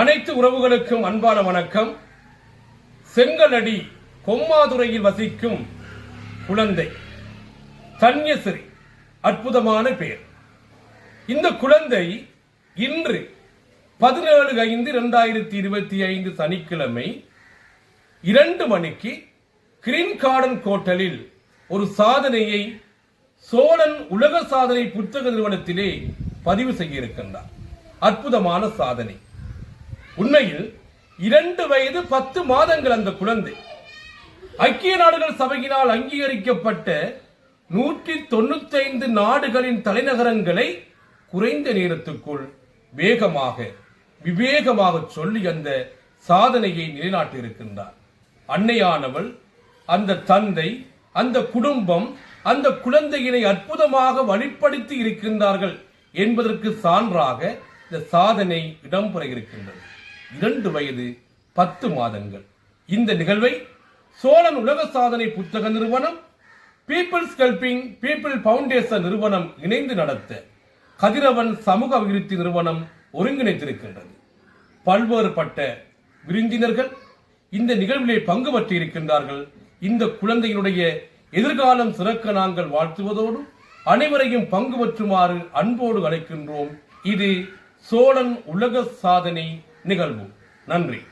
அனைத்து உறவுகளுக்கும் அன்பான வணக்கம். செங்கலடி கொம்மாதுரையில் வசிக்கும் குழந்தை. தன்யஸ்ரீ அற்புதமான பெயர். இந்த குழந்தை இன்று பதினேழு ஐந்து இரண்டாயிரத்தி இருபத்தி ஐந்து சனிக்கிழமை இரண்டு மணிக்கு கிரீன் கார்டன் கோட்டலில் ஒரு சாதனையை சோழன் உலக சாதனை புத்தக நிறுவனத்திலே பதிவு செய்ய இருக்கின்றார் அற்புதமான சாதனை. உண்மையில் இரண்டு வயது பத்து மாதங்கள் அந்த குழந்தை. ஐக்கிய நாடுகள் சபையினால் அங்கீகரிக்கப்பட்ட நூற்றி தொண்ணூத்தைந்து நாடுகளின் தலைநகரங்களை குறைந்த நேரத்துக்குள் வேகமாக விவேகமாக சொல்லி அந்த சாதனையை நிலைநாட்டியிருக்கின்றார். அன்னையானவள் அந்த தந்தை அந்த குடும்பம் அந்த குழந்தையினை அற்புதமாக வழிப்படுத்தி இருக்கின்றார்கள் என்பதற்கு சான்றாக இந்த சாதனை இடம்பெற இருக்கின்றது. இரண்டு வயது பத்து மாதங்கள். இந்த நிகழ்வை சோழன் உலக சாதனை புத்தக நிறுவனம் பீப்புள்ஸ் ஹெல்பிங் பீப்பிள் பவுண்டேஷன் நிறுவனம் இணைந்து நடத்த கதிரவன் சமூக அபிவிருத்தி நிறுவனம் ஒருங்கிணைத்திருக்கின்றது. பல்வேறுபட்ட விருந்தினர்கள் இந்த நிகழ்விலே பங்கு பற்றியிருக்கின்றார்கள் இந்த குழந்தையினுடைய எதிர்காலம் சிறக்க நாங்கள் வாழ்த்துவதோடு அனைவரையும் பங்கு பற்றுமாறு அன்போடு அழைக்கின்றோம். இது சோழன் உலக சாதனை நிகழ்வு நன்றி.